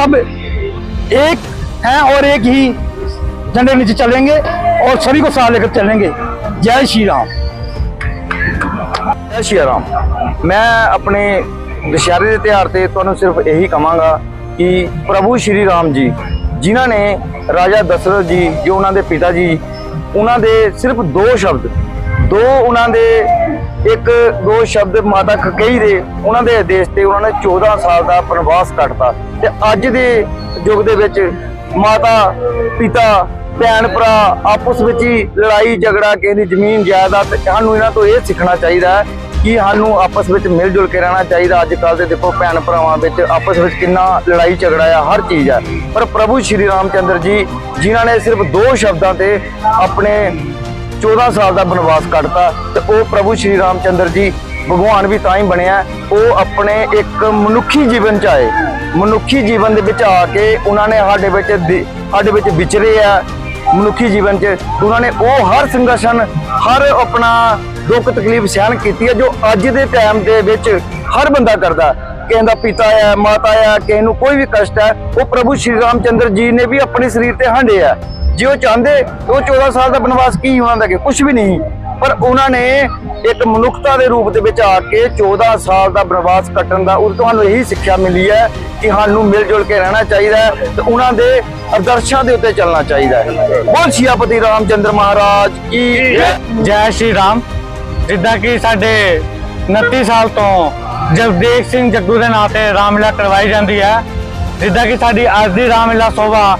एक हैं और एक ही झंडे नीचे चलेंगे और सभी को साथ लेकर चलेंगे जय श्री राम ਜੈ ਸ਼੍ਰੀ ਰਾਮ ਮੈਂ ਆਪਣੇ ਦੁਸ਼ਹਿਰੇ ਦੇ ਤਿਉਹਾਰ ਤੇ ਤੁਹਾਨੂੰ ਸਿਰਫ ਇਹੀ ਕਹਾਂਗਾ ਕਿ ਪ੍ਰਭੂ ਸ਼੍ਰੀ ਰਾਮ ਜੀ ਜਿਨ੍ਹਾਂ ਨੇ ਰਾਜਾ ਦਸ਼ਰਥ ਜੀ ਜੋ ਉਹਨਾਂ ਦੇ ਪਿਤਾ ਜੀ ਉਹਨਾਂ ਦੇ ਸਿਰਫ ਦੋ ਸ਼ਬਦ ਦੋ ਉਹਨਾਂ ਦੇ ਇੱਕ ਦੋ ਸ਼ਬਦ ਮਾਤਾ ਕਕਈ ਦੇ, ਉਹਨਾਂ ਦੇ ਆਦੇਸ਼ ਤੇ ਉਹਨਾਂ ਨੇ 14 ਸਾਲ ਦਾ ਪ੍ਰਵਾਸ ਕੱਟਤਾ। ਤੇ ਅੱਜ ਦੇ ਯੁੱਗ ਦੇ ਵਿੱਚ ਮਾਤਾ, ਪਿਤਾ, ਭੈਣ, ਭਰਾ ਆਪਸ ਵਿੱਚ ਹੀ ਲੜਾਈ, ਝਗੜਾ, ਕਿਸੇ ਦੀ ਜ਼ਮੀਨ, ਜਾਇਦਾਦ ਸਾਨੂੰ ਇਹਨਾਂ ਤੋਂ ਇਹ ਸਿੱਖਣਾ ਚਾਹੀਦਾ ਹੈ ਕਿ ਸਾਨੂੰ ਆਪਸ ਵਿੱਚ ਮਿਲ ਜੁਲ ਕੇ ਰਹਿਣਾ ਚਾਹੀਦਾ। ਅੱਜ ਕੱਲ ਦੇ ਦੇਖੋ ਭੈਣ ਭਰਾਵਾਂ ਵਿੱਚ ਆਪਸ ਵਿੱਚ ਕਿੰਨਾ ਲੜਾਈ, ਝਗੜਾ ਆ, ਹਰ ਚੀਜ਼ ਆ। ਪਰ ਪ੍ਰਭੂ ਸ਼੍ਰੀ ਰਾਮ ਚੰਦਰ ਜੀ, ਜਿਨ੍ਹਾਂ ਨੇ ਸਿਰਫ ਦੋ ਸ਼ਬਦਾਂ ਤੇ ਆਪਣੇ 14 ਸਾਲ ਦਾ ਬਨਵਾਸ ਕੱਟਤਾ ਤੇ ਉਹ ਪ੍ਰਭੂ ਸ਼੍ਰੀ ਰਾਮਚੰਦਰ ਜੀ ਭਗਵਾਨ ਵੀ ਤਾਂ ਹੀ ਬਣਿਆ, ਉਹ ਆਪਣੇ ਇੱਕ ਮਨੁੱਖੀ ਜੀਵਨ ਚ ਆਏ। ਮਨੁੱਖੀ ਜੀਵਨ ਦੇ ਵਿੱਚ ਆ ਕੇ ਉਹਨਾਂ ਨੇ ਸਾਡੇ ਵਿੱਚ ਦਿ- ਸਾਡੇ ਵਿੱਚ ਵਿਚਰੇ ਆ ਮਨੁੱਖੀ ਜੀਵਨ 'ਚ। ਉਹਨਾਂ ਨੇ ਉਹ ਹਰ ਸੰਘਰਸ਼ਨ, ਹਰ ਆਪਣਾ ਦੁੱਖ ਤਕਲੀਫ ਸਹਿਣ ਕੀਤੀ ਹੈ ਜੋ ਅੱਜ ਦੇ ਟਾਈਮ ਦੇ ਵਿੱਚ ਹਰ ਬੰਦਾ ਕਰਦਾ। ਕਿਸੇ ਦਾ ਪਿਤਾ ਹੈ ਮਾਤਾ ਹੈ ਕਿਸੇ ਨੂੰ ਕੋਈ ਵੀ ਕਸ਼ਟ ਹੈ, ਉਹ ਪ੍ਰਭੂ ਸ਼੍ਰੀ ਰਾਮਚੰਦਰ ਜੀ ਨੇ ਵੀ ਆਪਣੇ ਸਰੀਰ ਤੇ ਹੰਡੇ ਆ। ਜੇ ਉਹ ਚਾਹੁੰਦੇ ਉਹ 14 ਸਾਲ ਦਾ ਬਨਵਾਸ ਕੀ ਉਹਨਾਂ ਦਾ ਕਿ ਕੁਝ ਵੀ ਨਹੀਂ। ਪਰ ਉਹਨਾਂ ਨੇ ਇੱਕ ਮਨੁੱਖਤਾ ਦੇ ਰੂਪ ਦੇ ਵਿੱਚ ਆ ਕੇ 14 ਸਾਲ ਦਾ ਬਨਵਾਸ ਕੱਟਣ ਦਾ ਉਹ ਤੁਹਾਨੂੰ ਇਹੀ ਸਿੱਖਿਆ ਮਿਲੀ ਹੈ ਕਿ ਸਾਨੂੰ ਮਿਲ ਜੁਲ ਕੇ ਰਹਿਣਾ ਚਾਹੀਦਾ ਹੈ ਤੇ ਉਹਨਾਂ ਦੇ ਆਦਰਸ਼ਾਂ ਦੇ ਉੱਤੇ ਚੱਲਣਾ ਚਾਹੀਦਾ ਹੈ। ਬੋਲ ਸ਼ਿਆਪਤੀ ਰਾਮਚੰਦਰ ਮਹਾਰਾਜ ਕੀ ਜੈ ਸ਼੍ਰੀ ਰਾਮ। ਜਿੱਦਾਂ ਕਿ ਸਾਡੇ 29 ਸਾਲ ਤੋਂ ਜਗਦੇਵ ਸਿੰਘ ਜੱਗੂ ਦੇ ਨਾਂ ਤੇ ਰਾਮਲੀਲਾ ਕਰਵਾਈ ਜਾਂਦੀ ਹੈ। ਜਿੱਦਾਂ ਕਿ ਸਾਡੀ ਅੱਜ ਦੀ ਰਾਮਲੀਲਾ ਸੋਭਾ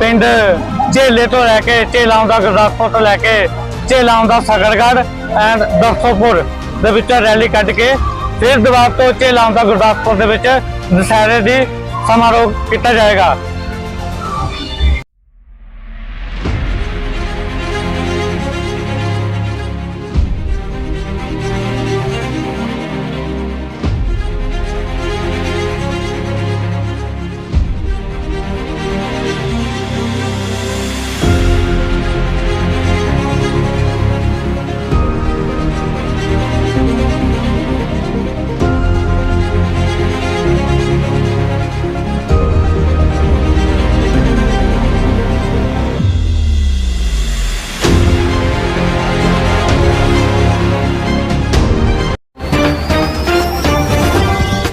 ਪਿੰਡ ਝੇਲੇ ਤੋਂ ਲੈ ਕੇ ਝੇਲਾਂ ਦਾ ਗੁਰਦਾਸਪੁਰ ਤੋਂ ਲੈ ਕੇ ਝੇਲਾਂ ਦਾ ਸਗਰਗੜ੍ਹ ਐਂਡ ਦਰਸੋਪੁਰ ਦੇ ਵਿੱਚ ਰੈਲੀ ਕੱਢ ਕੇ ਫਿਰ ਦੁਬਾਰਾ ਤੋਂ ਝੇਲਾਂ ਦਾ ਗੁਰਦਾਸਪੁਰ ਦੇ ਵਿੱਚ ਦੁਸਹਿਰੇ ਦੀ ਸਮਾਰੋਹ ਕੀਤਾ ਜਾਏਗਾ।